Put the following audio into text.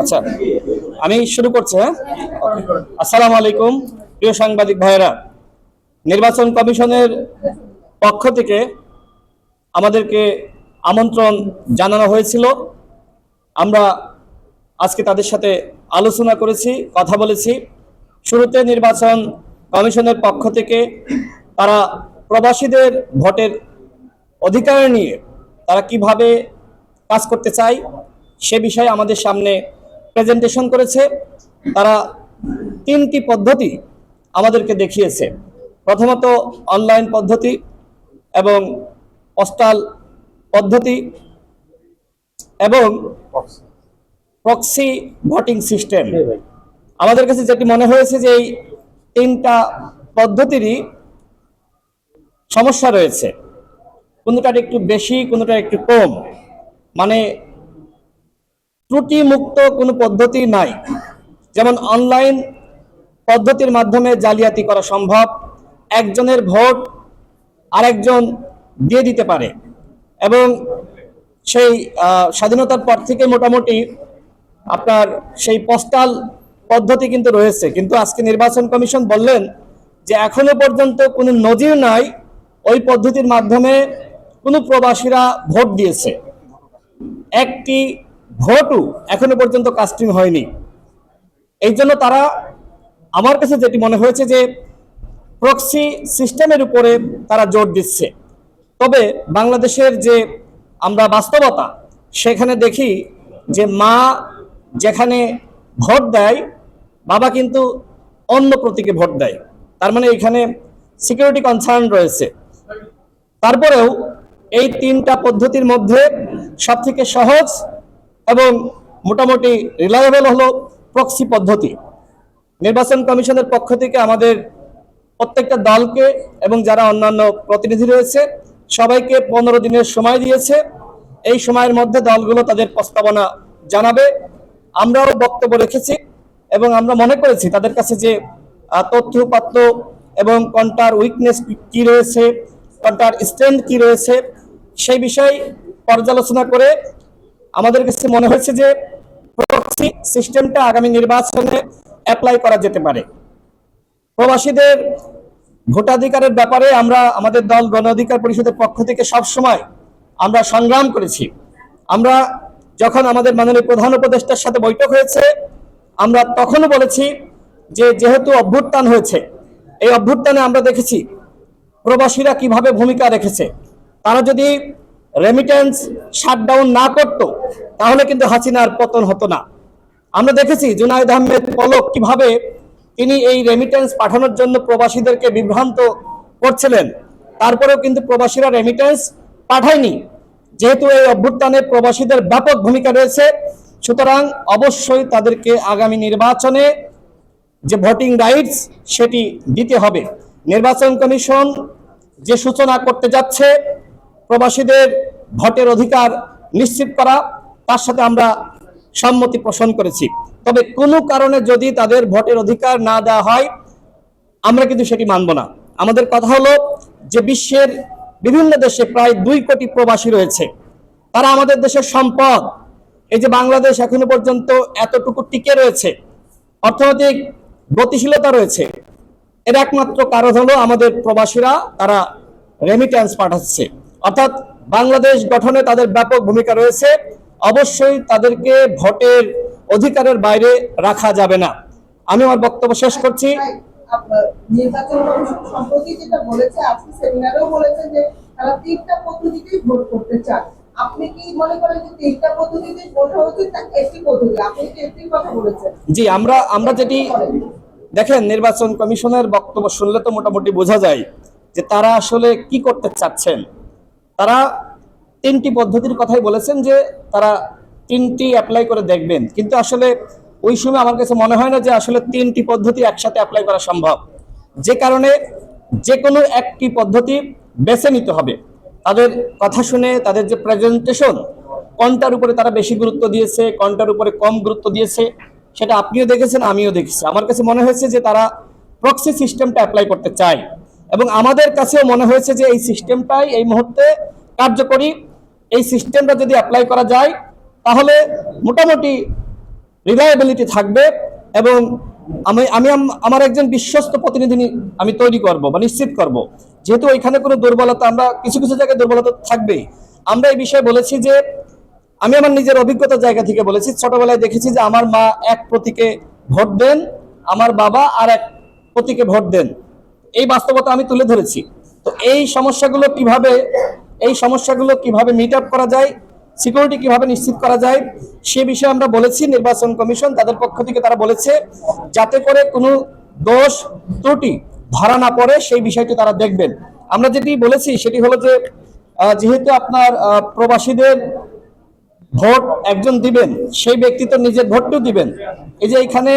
আচ্ছা আমি শুরু করছি হ্যাঁ? আসসালামু আলাইকুম, প্রিয় সাংবাদিক ভাইয়েরা। নির্বাচন কমিশনের পক্ষ থেকে আমাদেরকে আমন্ত্রণ জানানো হয়েছিল। আমরা আজকে তাদের সাথে আলোচনা করেছি, কথা বলেছি। শুরুতে নির্বাচন কমিশনের পক্ষ থেকে তারা প্রবাসীদের ভোটের অধিকার নিয়ে তারা কীভাবে কাজ করতে চায় সে বিষয়ে আমাদের সামনে প্রেজেন্টেশন করেছে। তারা তিনটি পদ্ধতি আমাদেরকে দেখিয়েছে। প্রথমত অনলাইন পদ্ধতি এবং পোস্টাল পদ্ধতি এবং প্রক্সি ভোটিং সিস্টেম আমাদের কাছে যেটি মনে হয়েছে যে এই তিনটা পদ্ধতিরই সমস্যা রয়েছে। কোনোটার একটু বেশি কোনোটা একটু কম। মানে ত্রুটি মুক্ত কোনো পদ্ধতি নাই। যেমন অনলাইন পদ্ধতির মাধ্যমে জালিয়াতি করা সম্ভব, একজনের ভোট আরেকজন দিয়ে দিতে পারে এবং সেই স্বাধীনতার পর থেকে মোটামুটি আপনার সেই পোস্টাল পদ্ধতি কিন্তু রয়েছে। কিন্তু আজকে নির্বাচন কমিশন বললেন যে এখনও পর্যন্ত কোনো নজির নাই ওই পদ্ধতির মাধ্যমে কোনো প্রবাসীরা ভোট দিয়েছে। একটি ভোটও এখনও পর্যন্ত কাস্টিং হয়নি। এই জন্য তারা আমার কাছে যেটি মনে হয়েছে যে প্রক্সি সিস্টেমের উপরে তারা জোর দিচ্ছে। তবে বাংলাদেশের যে আমরা বাস্তবতা, সেখানে দেখি যে মা যেখানে ভোট দেয়, বাবা কিন্তু অন্য প্রতীকে ভোট দেয়। তার মানে এখানে সিকিউরিটি কনসার্ন রয়েছে। তারপরেও এই তিনটা পদ্ধতির মধ্যে সবথেকে সহজ এবং মোটামুটি রিলায়েবল হলো প্রক্সি পদ্ধতি। নির্বাচন কমিশনের পক্ষ থেকে আমাদের প্রত্যেকটা দলকে এবং যারা অন্যান্য প্রতিনিধি রয়েছে সবাইকে পনেরো দিনের সময় দিয়েছে। এই সময়ের মধ্যে দলগুলো তাদের প্রস্তাবনা জানাবে। আমরাও বক্তব্য রেখেছি এবং আমরা মনে করেছি তাদের কাছে যে আহ, তথ্য উপাত্ত এবং কোনটার উইকনেস কি রয়েছে কোনটার স্ট্রেংথ কি রয়েছে সেই বিষয় পর্যালোচনা করে আমাদের কাছে মনে হয়েছে যে প্রক্সি সিস্টেমটা আগামী নির্বাচনে অ্যাপ্লাই করা যেতে পারে। প্রবাসীদের ভোটাধিকারের ব্যাপারে আমরা আমাদের দল গণ অধিকার পরিষদের পক্ষ থেকে সব সময় আমরা সংগ্রাম করেছি। আমরা যখন আমাদের মাননীয় প্রধান উপদেষ্টার সাথে বৈঠক হয়েছে, আমরা তখনও বলেছি যে যেহেতু অভ্যুত্থান হয়েছে, এই অভ্যুত্থানে আমরা দেখেছি প্রবাসীরা কীভাবে ভূমিকা রেখেছে। তারা যদি রেমিটেন্স শাটডাউন না করত, তাহলে কিন্তু হাসিনার পতন হতো না। আমরা দেখেছি জুনায়দ আহমেদ পলক কীভাবে তিনি এই রেমিটেন্স পাঠানোর জন্য প্রবাসীদেরকে বিভ্রান্ত করছিলেন। তারপরেও কিন্তু প্রবাসীরা রেমিটেন্স পাঠায়নি। যেহেতু এই অভ্যুত্থানে প্রবাসীদের ব্যাপক ভূমিকা রয়েছে, সুতরাং অবশ্যই তাদেরকে আগামী নির্বাচনে যে ভোটিং রাইটস সেটি দিতে হবে। নির্বাচন কমিশন যে সূচনা করতে যাচ্ছে প্রবাসীদের ভোটের অধিকার নিশ্চিত করা, তার সাথে আমরা সম্মতি পোষণ করেছি। তবে কোনো কারণে যদি তাদের ভোটের অধিকার না দেওয়া হয়, আমরা কিন্তু সেটি মানব না। আমাদের কথা হলো যে বিশ্বের বিভিন্ন দেশে প্রায় দুই কোটি প্রবাসী রয়েছে। তারা আমাদের দেশের সম্পদ। এই যে বাংলাদেশ এখনও পর্যন্ত এতটুকু টিকে রয়েছে, অর্থনৈতিক গতিশীলতা রয়েছে, এর একমাত্র কারণ হলো আমাদের প্রবাসীরা তারা রেমিট্যান্স পাঠাচ্ছে। অর্থাৎ বাংলাদেশ গঠনে তাদের ব্যাপক ভূমিকা রয়েছে। অবশ্যই তাদেরকে ভোটের অধিকারের বাইরে রাখা যাবে না। আমি আমার বক্তব্য শেষ করছি। তাই, আপ- নির্বাচন কমিশন সম্প্রতি যেটা বলেছে আজকে সেমিনারেও বলেছে যে তারা তিনটা পদ্ধতিতেই ভোট করতে চান আপনি কি করেন যে তিনটা পদ্ধতিতেই ভোট হওয়া উচিত নাকি একটি পদ্ধতি? আপনি তো একটি কথা বলেছেন? জি আমরা আমরা যেটি দেখেন নির্বাচন কমিশনের বক্তব্য শুনলে তো মোটামুটি বোঝা যায় যে তারা আসলে কি করতে চাচ্ছেন। তারা তিনটি পদ্ধতির কথাই বলেছেন যে তারা তিনটি অ্যাপ্লাই করে দেখবেন। কিন্তু আসলে ওই সময় আমার কাছে মনে হয় না যে আসলে তিনটি পদ্ধতি একসাথে অ্যাপ্লাই করা সম্ভব। যে কারণে যে কোনো একটি পদ্ধতি বেছে নিতে হবে। তাদের কথা শুনে, তাদের যে প্রেজেন্টেশন কোনটার উপরে তারা বেশি গুরুত্ব দিয়েছে, কোনটার উপরে কম গুরুত্ব দিয়েছে, সেটা আপনিও দেখেছেন, আমিও দেখেছি। আমার কাছে মনে হয়েছে যে তারা প্রক্সি সিস্টেমটা অ্যাপ্লাই করতে চায়। এবং আমাদের কাছেও মনে হয়েছে যে এই সিস্টেমটাই এই মুহূর্তে কার্যকরী। এই সিস্টেমটা যদি অ্যাপ্লাই করা যায়, তাহলে মোটামুটি রিলায়েবিলিটি থাকবে এবং আমি আমি, আমার একজন বিশ্বস্ত প্রতিনিধি আমি তৈরি করব বা নিশ্চিত করব। যেহেতু এখানে কোনো দুর্বলতা, আমরা কিছু কিছু জায়গায় দুর্বলতা থাকবেই। আমরা এই বিষয়ে বলেছি যে, আমি আমার নিজের অভিজ্ঞতার জায়গা থেকে বলেছি, ছোটবেলায় দেখেছি যে আমার মা এক প্রতীকে ভোট দেন, আমার বাবা আর এক প্রতীকে ভোট দেন। এই বাস্তবতা আমি তুলে ধরেছি। তো এই সমস্যাগুলো কীভাবে, এই সমস্যাগুলো কীভাবে মিট আপ করা যায় সিকিউরিটি কীভাবে নিশ্চিত করা যায়, সে বিষয়ে আমরা বলেছি, নির্বাচন কমিশন তাদের পক্ষ থেকে তারা বলেছে, যাতে করে কোনো দোষ, ত্রুটি ধরা না পড়ে, সেই বিষয়টি তারা দেখবেন। আমরা যেটি বলেছি সেটি হলো যে যেহেতু আপনার প্রবাসীদের ভোট একজন দিবেন, সেই ব্যক্তি তো নিজের ভোটটিও দিবেন। এই যে এখানে